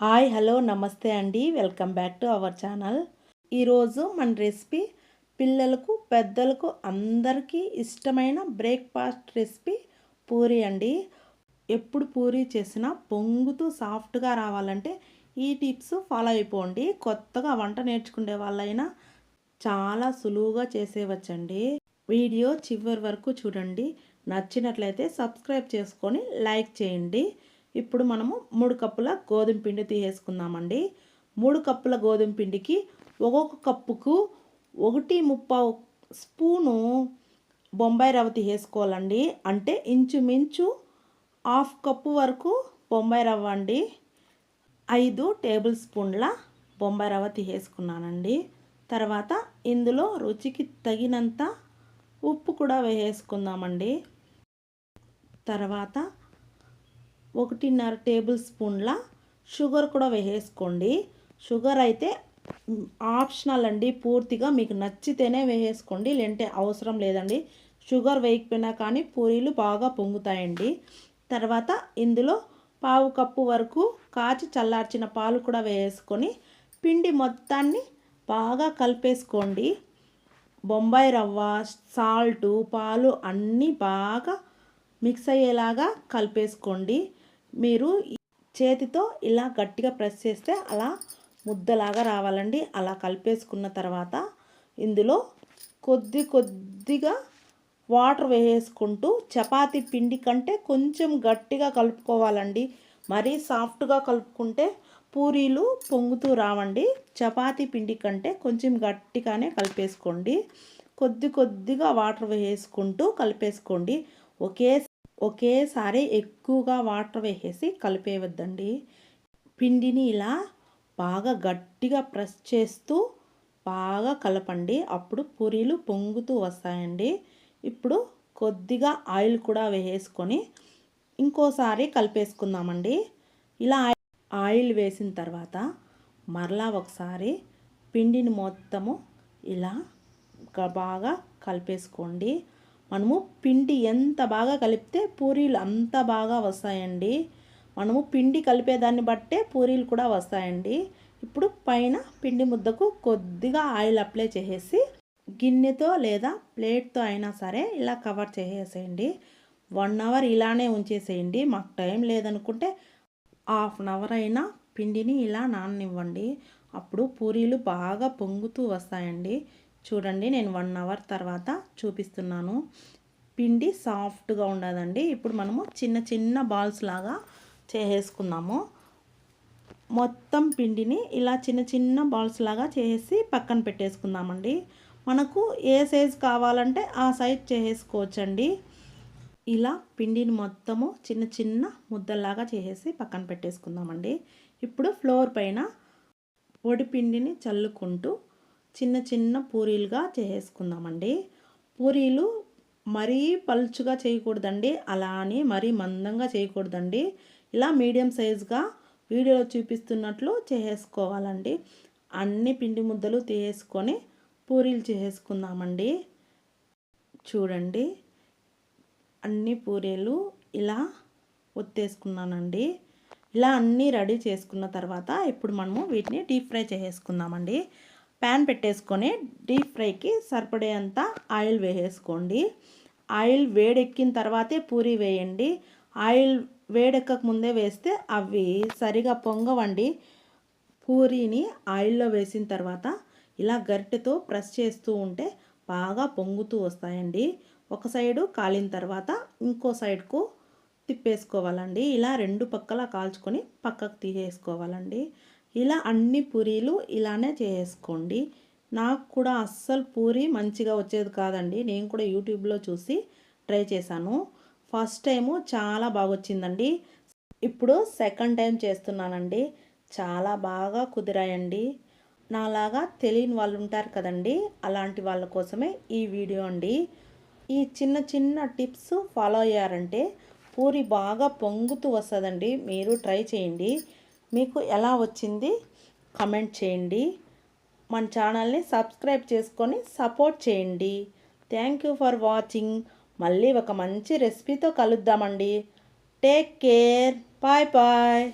Hi hello నమస్తే అండి. Welcome back to our channel. ఈరోజు మన రెసిపీ పిల్లలకు పెద్దలకు అందరికీ ఇష్టమైన బ్రేక్ఫాస్ట్ రెసిపీ పూరి అండి. ఎప్పుడు పూరి చేసినా పొంగుతూ సాఫ్ట్గా రావాలంటే ఈ టిప్స్ ఫాలో అయిపోండి. కొత్తగా వంట నేర్చుకునే వాళ్ళైనా చాలా సులువుగా చేసేవచ్చండి వీడియో చివరి వరకు చూడండి. నచ్చినట్లయితే సబ్స్క్రైబ్ చేసుకొని లైక్ చేయండి. ఇప్పుడు మనము మూడు కప్పుల గోధుమ పిండి తీసేసుకుందామండి. మూడు కప్పుల గోధుమ పిండికి ఒక్కొక్క కప్పుకు ఒకటి ముప్పావు స్పూను బొంబాయి రవ్వ తీసేసుకోవాలండి. అంటే ఇంచుమించు హాఫ్ కప్పు వరకు బొంబాయి రవ్వ అండి. ఐదు టేబుల్ స్పూన్ల బొంబాయి రవ్వ తీసేసుకున్నానండి. తర్వాత ఇందులో రుచికి తగినంత ఉప్పు కూడా వేసేసుకుందామండి. తర్వాత ఒకటిన్నర టేబుల్ స్పూన్ల షుగర్ కూడా వేసేసుకోండి. షుగర్ అయితే ఆప్షనల్ అండి. పూర్తిగా మీకు నచ్చితేనే వేసేసుకోండి. లేంటే అవసరం లేదండి. షుగర్ వేయకపోయినా కానీ పూరీలు బాగా పొంగుతాయండి. తర్వాత ఇందులో పావు కప్పు వరకు కాచి చల్లార్చిన పాలు కూడా వేసుకొని పిండి మొత్తాన్ని బాగా కలిపేసుకోండి. బొంబాయి రవ్వ సాల్టు పాలు అన్నీ బాగా మిక్స్ అయ్యేలాగా కలిపేసుకోండి. మీరు చేతితో ఇలా గట్టిగా ప్రెస్ చేస్తే అలా ముద్దలాగా రావాలండి. అలా కలిపేసుకున్న తర్వాత ఇందులో కొద్ది కొద్దిగా వాటర్ వేసుకుంటూ చపాతీ పిండి కంటే కొంచెం గట్టిగా కలుపుకోవాలండి. మరీ సాఫ్ట్గా కలుపుకుంటే పూరీలు పొంగుతూ రావండి. చపాతీ పిండి కంటే కొంచెం గట్టిగానే కలిపేసుకోండి. కొద్ది కొద్దిగా వాటర్ వేసుకుంటూ కలిపేసుకోండి. ఒకే ఒకేసారి ఎక్కువగా వాటర్ వేసేసి కలిపేయవద్దండి. పిండిని ఇలా బాగా గట్టిగా ప్రెస్ చేస్తూ బాగా కలపండి. అప్పుడు పూరీలు పొంగుతూ వస్తాయండి. ఇప్పుడు కొద్దిగా ఆయిల్ కూడా వేసుకొని ఇంకోసారి కలిపేసుకుందామండి. ఇలా ఆయిల్ వేసిన తర్వాత మరలా ఒకసారి పిండిని మొత్తము ఇలా బాగా కలిపేసుకోండి. మనము పిండి ఎంత బాగా కలిపితే పూరీలు అంత బాగా వస్తాయండి. మనము పిండి కలిపేదాన్ని బట్టే పూరీలు కూడా వస్తాయండి. ఇప్పుడు పైన పిండి ముద్దకు కొద్దిగా ఆయిల్ అప్లై చేసేసి గిన్నెతో లేదా ప్లేట్తో అయినా సరే ఇలా కవర్ చేసేసేయండి వన్ అవర్ ఇలానే ఉంచేసేయండి. మాకు టైం లేదనుకుంటే హాఫ్ అన్ అవర్ అయినా పిండిని ఇలా నాననివ్వండి. అప్పుడు పూరీలు బాగా పొంగుతూ వస్తాయండి. చూడండి నేను వన్ అవర్ తర్వాత చూపిస్తున్నాను. పిండి సాఫ్ట్గా ఉండదండి. ఇప్పుడు మనము చిన్న చిన్న బాల్స్ లాగా చేసేసుకుందాము. మొత్తం పిండిని ఇలా చిన్న చిన్న బాల్స్ లాగా చేసి పక్కన పెట్టేసుకుందామండి. మనకు ఏ సైజ్ కావాలంటే ఆ సైజ్ చేసేసుకోవచ్చండి. ఇలా పిండిని మొత్తము చిన్న చిన్న ముద్దల్లాగా చేసేసి పక్కన పెట్టేసుకుందామండి. ఇప్పుడు ఫ్లోర్ పైన పొడి పిండిని చల్లుకుంటూ చిన్న చిన్న పూరీలుగా చేసుకుందామండి. పూరీలు మరీ పలుచుగా చేయకూడదండి. అలా అని మరీ మందంగా చేయకూడదండి. ఇలా మీడియం సైజుగా వీడియోలో చూపిస్తున్నట్లు చేసుకోవాలండి. అన్ని పిండి ముద్దలు తీసుకొని పూరీలు చేసుకుందామండి. చూడండి. అన్ని పూరీలు ఇలా ఒత్తేసుకున్నానండి. ఇలా అన్నీ రెడీ చేసుకున్న తర్వాత ఇప్పుడు మనము వీటిని డీప్ ఫ్రై చేసుకుందామండి. ప్యాన్ పెట్టేసుకొని డీప్ ఫ్రైకి సరిపడేంత ఆయిల్ వేసేసుకోండి. ఆయిల్ వేడెక్కిన తర్వాతే పూరి వేయండి. ఆయిల్ వేడెక్కక ముందే వేస్తే అవి సరిగా పొంగవండి. పూరీని ఆయిల్లో వేసిన తర్వాత ఇలా గరిటెతో ప్రెస్ చేస్తూ ఉంటే బాగా పొంగుతూ వస్తాయండి. ఒక సైడు కాలిన తర్వాత ఇంకో సైడ్కు తిప్పేసుకోవాలండి. ఇలా రెండు పక్కల కాల్చుకొని పక్కకు తీసేసుకోవాలండి. ఇలా అన్ని పూరీలు ఇలానే చేసుకోండి. నాకు కూడా అస్సలు పూరి మంచిగా వచ్చేది కాదండి. నేను కూడా యూట్యూబ్లో చూసి ట్రై చేశాను. ఫస్ట్ టైము చాలా బాగా వచ్చిందండి ఇప్పుడు సెకండ్ టైం చేస్తున్నానండి. చాలా బాగా కుదిరాయండి. నాలాగా తెలియని వాళ్ళు ఉంటారు కదండి. అలాంటి వాళ్ళ కోసమే ఈ వీడియో అండి. ఈ చిన్న చిన్న టిప్స్ ఫాలో అయ్యారంటే పూరి బాగా పొంగుతూ వస్తుందండి. మీరు ట్రై చేయండి. మీకు ఎలా వచ్చింది కమెంట్ చేయండి. మన ఛానల్ని సబ్స్క్రైబ్ చేసుకొని సపోర్ట్ చేయండి. Thank you for watching. మళ్ళీ ఒక మంచి రెసిపీతో కలుద్దామండి. Take care. Bye bye.